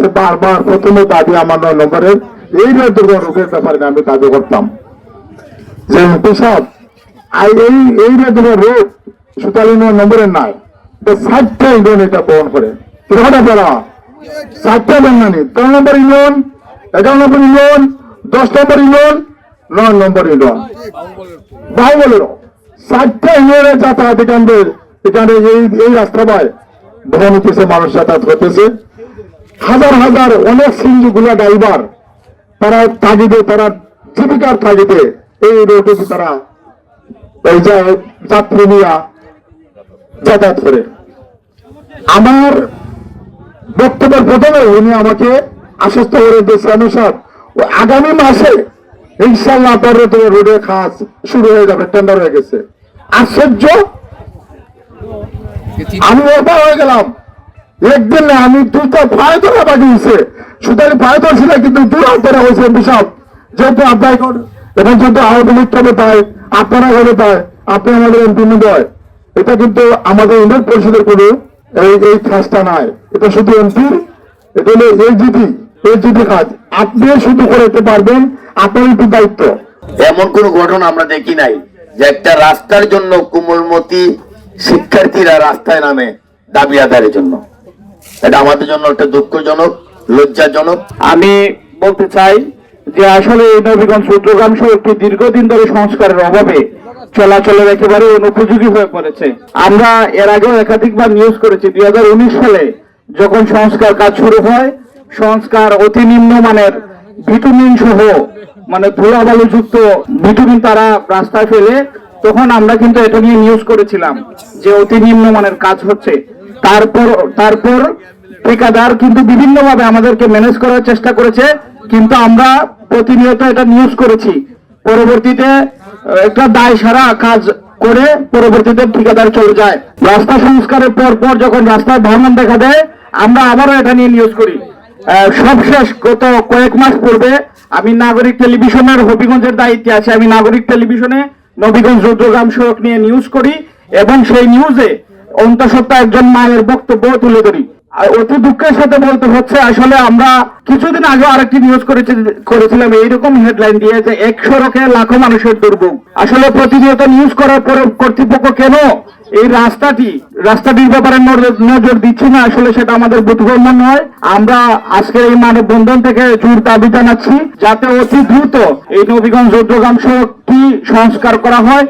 কাছে বারবার প্রথমে দাবি আমার নয় নম্বরের এই রোগের রোগের ব্যাপারে আমি দাবি করতাম। যে পেশাব আর এই এই রোগের রোগ সুতালি নয় নম্বরের নয় এটা ষাটটা ইউনিয়ন এটা বহন করে। কটা পারা ষাটটা বাঙালি তেরো নম্বর ইউনিয়ন, এগারো নম্বর ইউনিয়ন, দশ নম্বর ইউনিয়ন, নয় নম্বর ইউনিয়ন। বাহুবলেরও ষাটটা ইউনিয়নের যাতায়াত এখানে এখানে এই এই রাস্তা পায় ভ্রমণ মানুষ যাতায়াত করতেছে। হাজার হাজার অনেক সিন্ধুগুলা ড্রাইভার তারা তাগিদে, তারা জীবিকার তাগিদে এই রোডে তারা যাত্রী নিয়া যাতায়াত করে। আমার বক্তব্যের প্রথমে উনি আমাকে আশ্বস্ত করে দিয়েছে অনুসার ও আগামী মাসে ইনশাল্লাহ পরে তো রোডের কাজ শুরু হয়ে যাবে টেন্ডার হয়ে গেছে। আশ্চর্য! আমি ওপা হয়ে গেলাম। একদিন আমি দুটো পায়ে ধরা পাঠিয়েছে। সুতরাং পায়ে ধরছিল কিন্তু দূর ধরা হয়েছে, বিশাল। যেহেতু আপনার এবং যেহেতু আওয়ামী লীগ তবে তাই আপনারা হলে তাই আপনি আমাদের এমপি হয় এটা কিন্তু আমাদের ইউনিয়ন পরিষদের কোনো এই এই কাজটা নাই। এটা শুধু এমপির এটা হলো এলজিপি এলজিপি কাজ। আপনি শুধু করতে পারবেন, আপনার একটু দায়িত্ব। এমন কোন ঘটনা আমরা দেখি নাই যে একটা রাস্তার জন্য কোমলমতি শিক্ষার্থীরা রাস্তায় নামে দাবি আদায়ের জন্য। এটা আমাদের জন্য একটা দুঃখজনক, লজ্জাজনক। আমি বলতে চাই যে আসলে এই নবীগঞ্জ চৌদ্দগ্রাম সড়কটি দীর্ঘদিন ধরে সংস্কারের অভাবে চলাচলের একেবারে অনুপযোগী হয়ে পড়েছে। আমরা এর আগেও একাধিকবার নিউজ করেছি, দুই হাজার উনিশ সালে যখন সংস্কার কাজ শুরু হয়, সংস্কার অতি নিম্ন মানের ভিটামিন সহ মানে ধুলাবালু যুক্ত ভিটামিন তারা রাস্তায় ফেলে, তখন আমরা কিন্তু এটা নিয়ে নিউজ করেছিলাম যে অতি নিম্ন মানের কাজ হচ্ছে। তারপর তারপর ঠিকাদার কিন্তু বিভিন্ন ভাবে আমাদেরকে ম্যানেজ করার চেষ্টা করেছে, কিন্তু আমরা প্রতিনিয়ত এটা নিউজ করেছি। পরবর্তীতে একটা দায় সারা কাজ করে পরবর্তীতে ঠিকাদার চলে যায়। রাস্তা সংস্কারের পর পর যখন রাস্তায় ভাঙন দেখা দেয়, আমরা আবারও এটা নিয়ে নিউজ করি। সবশেষ গত কয়েক মাস পূর্বে আমি নাগরিক টেলিভিশনের হবিগঞ্জের দায়িত্বে আছি। আমি নাগরিক টেলিভিশনে নবীগঞ্জ রুদ্রগ্রাম সড়ক নিয়ে নিউজ করি এবং সেই নিউজে অন্তঃসত্ত্বা একজন মায়ের বক্তব্য তুলে ধরি। অতি দুঃখের সাথে বলতে হচ্ছে, আসলে আমরা কিছুদিন আগে আরেকটি নিউজ করেছি করেছিলাম, এইরকম হেডলাইন দিয়ে যে এক সড়কে লাখো মানুষের দুর্ভোগ। আসলে প্রতিনিয়ত নিউজ করার পরে কর্তৃপক্ষ কেন এই রাস্তাটি রাস্তাটির ব্যাপারে নজর- দিচ্ছে না, আসলে সেটা আমাদের বোধগম্য নয়। আমরা আজকের এই মানববন্ধন থেকে জোর দাবি জানাচ্ছি, যাতে অতি দ্রুত এই নবীগঞ্জ সড়কটি সংস্কার করা হয়।